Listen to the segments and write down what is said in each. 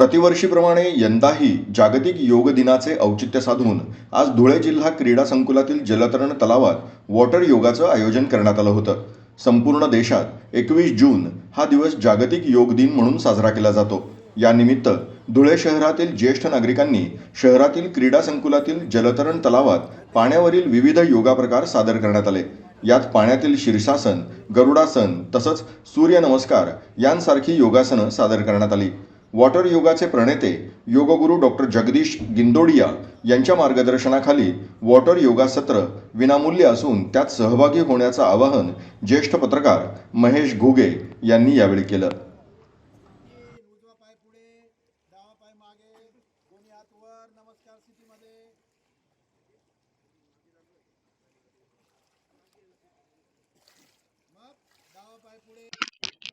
प्रतिवर्षीप्रमाणे यंदाही जागतिक योग दिनाचे औचित्य साधून आज धुळे जिल्हा क्रीडा संकुलातील जलतरण तलावात वॉटर योगाचं आयोजन करण्यात आलं होतं. संपूर्ण देशात एकवीस जून हा दिवस जागतिक योग दिन म्हणून साजरा केला जातो. यानिमित्त धुळे शहरातील ज्येष्ठ नागरिकांनी शहरातील क्रीडा संकुलातील जलतरण तलावात पाण्यावरील विविध योगा प्रकार सादर करण्यात आले. यात पाण्यातील शीर्षासन गरुडासन तसंच सूर्यनमस्कार यांसारखी योगासनं सादर करण्यात आली. वॉटर योगाचे प्रणेते योगगुरू डॉक्टर जगदीश गिंदोडिया यांच्या मार्गदर्शनाखाली वॉटर योगा सत्र विनामूल्य असून त्यात सहभागी होण्याचं आवाहन ज्येष्ठ पत्रकार महेश घुगे यांनी यावेळी केलं.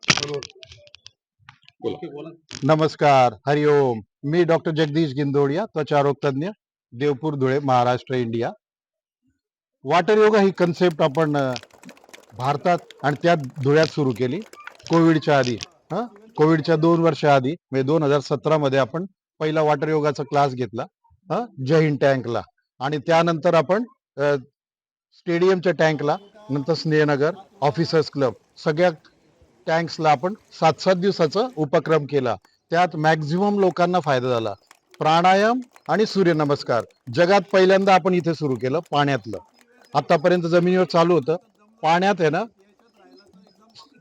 पुढे नमस्कार हरिओम मी डॉक्टर जगदीश गिंदोडिया त्वचारोग तज्ञ Deopur Dhule Maharashtra India. Water yoga ही कन्सेप्ट आपण भारतात आणि त्यात धुळ्यात सुरू केली. कोविडच्या आधी हा? कोविडच्या दोन वर्षा आधी म्हणजे दोन हजार सतरा मध्ये आपण पहिला वॉटर योगाचा क्लास घेतला हा? जय हिंद टँकला. आणि त्यानंतर आपण स्टेडियमच्या टँकला नंतर स्नेहनगर ऑफिसर्स क्लब सगळ्या टँक्सला आपण सात सात दिवसाचा उपक्रम केला. त्यात मॅक्झिमम लोकांना फायदा झाला. प्राणायाम आणि सूर्यनमस्कार. जगात पहिल्यांदा आपण इथे सुरू केलं पाण्यातलं. आतापर्यंत जमिनीवर चालू होतं. पाण्यात आहे ना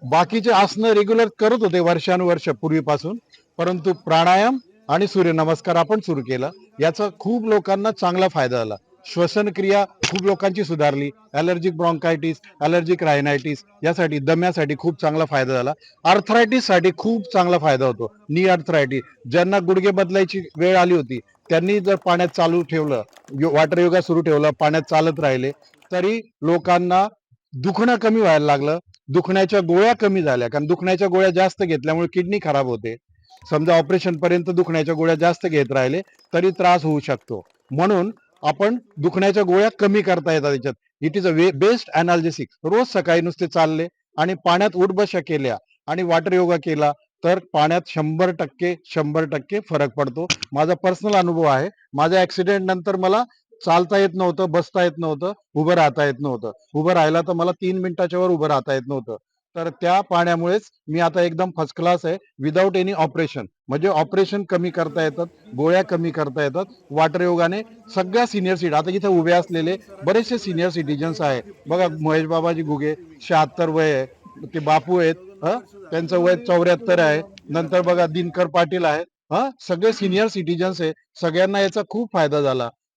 बाकीचे आसनं रेग्युलर करत होते वर्षानुवर्ष पूर्वीपासून. परंतु प्राणायाम आणि सूर्यनमस्कार आपण सुरू केला. याचा खूप लोकांना चांगला फायदा झाला. श्वसनक्रिया खूप लोकांची सुधारली. ॲलर्जिक ब्रॉन्कायटिस ॲलर्जिक रायनायटिस यासाठी दम्यासाठी खूप चांगला फायदा झाला. आर्थरायटिससाठी खूप चांगला फायदा होतो. नी आर्थरायटिस ज्यांना गुडघे बदलायची वेळ आली होती त्यांनी जर पाण्यात चालू ठेवलं यो- वॉटर योगा सुरू ठेवलं पाण्यात चालत राहिले तरी लोकांना दुखणं कमी व्हायला लागलं दुखण्याच्या गोळ्या कमी झाल्या. कारण दुखण्याच्या गोळ्या जास्त घेतल्यामुळे किडनी खराब होते. समजा ऑपरेशन पर्यंत दुखण्याच्या गोळ्या जास्त घेत राहिले तरी त्रास होऊ शकतो. म्हणून आपण दुखण्याच्या गोळ्या कमी करता येतात त्याच्यात it is a way best analgesic रोज सकाळी नुसते चालले आणि पाण्यात उठबशा केल्या आणि वॉटर योगा केला तर पाण्यात शंभर टक्के शंभर टक्के फरक पडतो. माझा पर्सनल अनुभव आहे. माझ्या ऍक्सिडेंट नंतर मला चालता येत नव्हतं बसता येत नव्हतं उभं राहता येत नव्हतं. उभं राहिला तर मला तीन मिनिटाच्या वर उभं राहता येत नव्हतं. तर त्या पाण्यामुळेच मी आता एकदम फर्स्ट क्लास आहे विदाऊट एनी ऑपरेशन म्हणजे ऑपरेशन कमी करता येतात गोळ्या कमी करता येतात वॉटर योगाने सगळ्या सिनियर सिटी आता इथे उभे असलेले बरेचसे सिनियर सिटीजन्स आहे बघा महेश बाबाजी घुगे शहात्तर वय आहे ते बापू आहेत हं? त्यांचं वय चौऱ्याहत्तर आहे. नंतर बघा दिनकर पाटील आहे हा? सगळे सिनियर सिटीजन्स आहे. सगळ्यांना याचा खूप फायदा झाला.